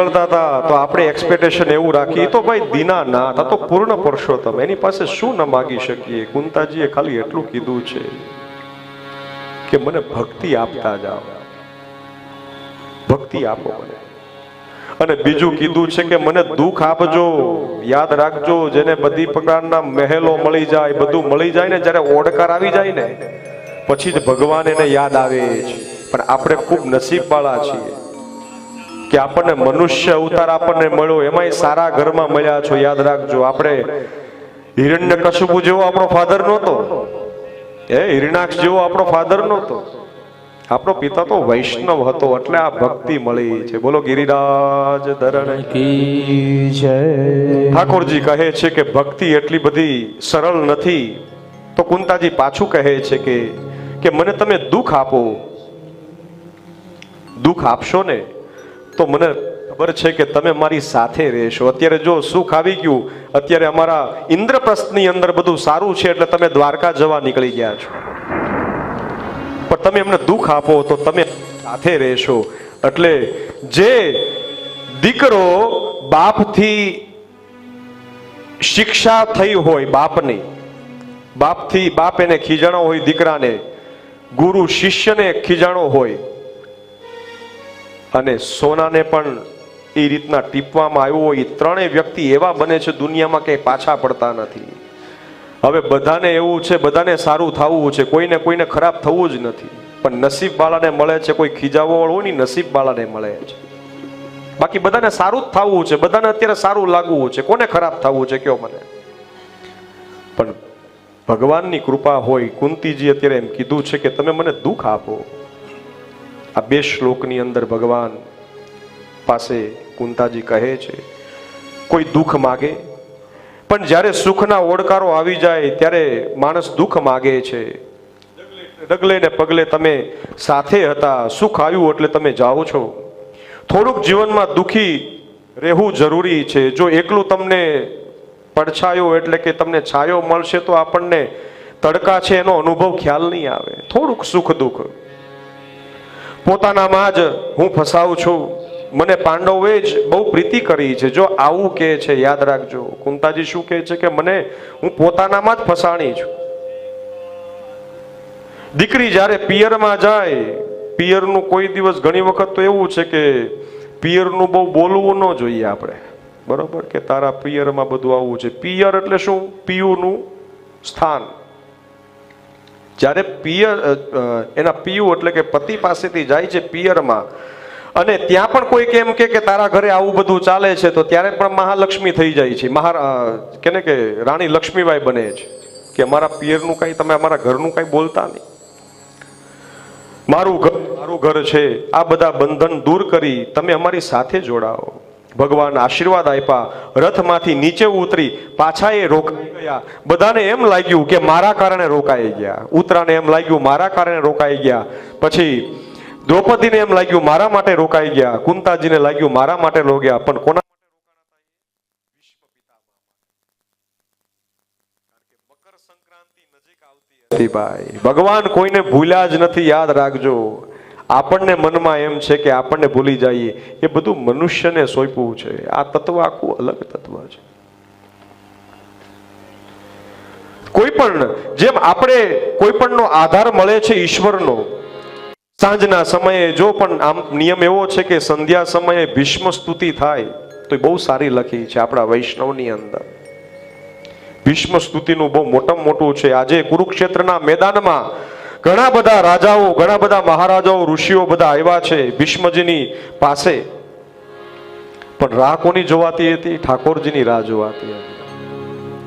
નીકળતા હતા, તો આપણે એક્સપેક્ટેશન એવું રાખી તો ભાઈ દીના નાથ આ તો પૂર્ણ પુરુષોત્તમ એની પાસે શું ન માગી શકીએ? કુંતાજીએ ખાલી એટલું કીધું છે કે, મને ભક્તિ આપતા જાઓ. ભક્તિ આપો મને. અને બીજું કીધું છે કે, મને દુઃખ આપજો, યાદ રાખજો, જેને બધી પ્રકારના મહેલો મળી જાય, બધું મળી જાય ને, જ્યારે ઓડકાર આવી જાય ને, પછી જ ભગવાન એને યાદ આવે છે. પણ આપણે ખૂબ નસીબવાળા છીએ. કે આપણને મનુષ્ય અવતાર આપણને મળ્યો એમાંય સારા ઘરમાં મળ્યા છો યાદ રાખજો. આપણે હિરણ્ય કશુપુ જેવો આપણો ફાધર નહોતો. એ હિરણાક્ષ જેવો આપણો ફાધર નહોતો. આપણો પિતા તો વૈષ્ણવ હતો એટલે આ ભક્તિ મળી છે. બોલો ગિરિરાજ ધરણ. કી જય. ઠાકોરજી કહે છે કે ભક્તિ એટલી બધી સરળ નથી. તો કુંતાજી પાછું કહે છે કે કે મને તમે દુઃખ આપો. દુઃખ આપશો ને? તો મને ખબર છે કે તમે મારી સાથે રહેશો. અત્યારે જો સુખ આવી ગયું, અત્યારે અમારા ઇન્દ્રપ્રસ્થની અંદર બધું સારું છે એટલે તમે દ્વારકા જવા નીકળી ગયા છો. પણ તમે એમને દુઃખ આપો તો તમે સાથે રહેશો. એટલે જે દીકરો બાપથી શિક્ષા થઈ હોય બાપની, બાપથી બાપ એને ખીજાણો હોય દીકરાને, ગુરુ શિષ્યને ખીજાણો હોય અને સોનાને પણ એ રીતના ટીપવામાં આવ્યો હોય, એ ત્રણેય વ્યક્તિ એવા બને છે, દુનિયામાં કે પાછા પડતા નથી. હવે બધાને એવું છે, બધાને સારું થવું છે, કોઈને કોઈને ખરાબ થવું જ નથી. પણ નસીબ વાળાને મળે છે, કોઈ ખીજાવવાળું વાળો હોય ને નસીબ વાળાને મળે છે. બાકી બધાને સારું જ થવું છે, બધાને અત્યારે સારું લાગવું છે, કોને ખરાબ થવું છે, કયો મને? પણ ભગવાનની કૃપા હોય, કુંતીજી અત્યારે એમ કીધું છે કે તમે મને દુઃખ આપો. આ બે શ્લોકની અંદર ભગવાન પાસે કુંતાજી કહે છે, કોઈ દુઃખ માગે? પણ જ્યારે સુખના ઓડકારો આવી જાય, ત્યારે માણસ દુઃખ માગે છે. ડગલે ને પગલે તમે સાથે હતા, સુખ આવ્યું એટલે તમે જાઓ છો. થોડુંક જીવનમાં દુઃખી રહેવું જરૂરી છે. જો એકલું તમને પડછાયો એટલે કે તમને છાયો મળશે, તો આપણને તડકા છે એનો અનુભવ ખ્યાલ નહીં આવે. થોડુંક સુખ દુઃખ. પોતાનામાં જ હું ફસાવું છું. મને પાંડવોએ જ બહુ પ્રીતિ કરી છે. જો આવું કે છે, યાદ રાખજો. કુંતાજી શું કહે છે કે મને હું પોતાનામાં જ ફસાણી છું. દીકરી જ્યારે પિયરમાં જાય, પિયરનું કોઈ દિવસ ઘણી વખત તો એવું છે કે પિયરનું બહુ બોલવું ન જોઈએ આપણે. બરોબર? કે તારા પિયરમાં બધું આવવું છે. પિયર એટલે શું? પિયુનું સ્થાન. જ્યારે પિયર એના પિયુ એટલે કે પતિ પાસેથી જાય છે પિયરમાં, અને ત્યાં પણ કોઈ કેમ કે તારા ઘરે આવું બધું ચાલે છે, તો ત્યારે પણ મહાલક્ષ્મી થઈ જાય છે. મહા કેને કે રાણી લક્ષ્મીબાઈ બને છે. કે અમારા પિયરનું કાંઈ તમે અમારા ઘરનું કાંઈ બોલતા નહીં. મારું ઘર મારું ઘર છે. આ બધા બંધન દૂર કરી તમે અમારી સાથે જોડાઓ. ભગવાન આશીર્વાદ આપ્યા. રથમાંથી નીચે ઉતરી પાછા એ રોકાઈ ગયા. બધાને એમ લાગ્યું કે મારા કારણે રોકાઈ ગયા. ઉતરાને એમ લાગ્યું મારા કારણે રોકાઈ ગયા. પછી દ્રૌપદીને એમ લાગ્યું મારા માટે રોકાઈ ગયા. કુંતાજીને લાગ્યું મારા માટે રોગ્યા પણ કોના ભગવાન કોઈને ભૂલ્યા જ નથી. યાદ રાખજો. આપણને મનમાં એમ છે કે આપણને ભૂલી જઈએ, એ બધું મનુષ્યને સોંપવું છે. આ તત્વ આખું અલગ તત્વ છે. કોઈ પણ, જેમ આપણે કોઈ પણનો આધાર મળે છે ઈશ્વરનો, સાંજના સમયે જો પણ આમ નિયમ એવો છે કે સંધ્યા સમયે ભીષ્મ સ્તુતિ થાય, તો બહુ સારી લખી છે આપણા વૈષ્ણવની અંદર. ભીષ્મ સ્તુતિનું બહુ મોટામાં મોટું છે. આજે કુરુક્ષેત્રના મેદાનમાં ઘણા બધા રાજાઓ, ઘણા બધા મહારાજાઓ, ઋષિઓ બધા આવ્યા છે ભીષ્મજીની પાસે. પણ રાહ કોની જોવાતી હતી? ઠાકોરજીની રાહ જોવાતી હતી.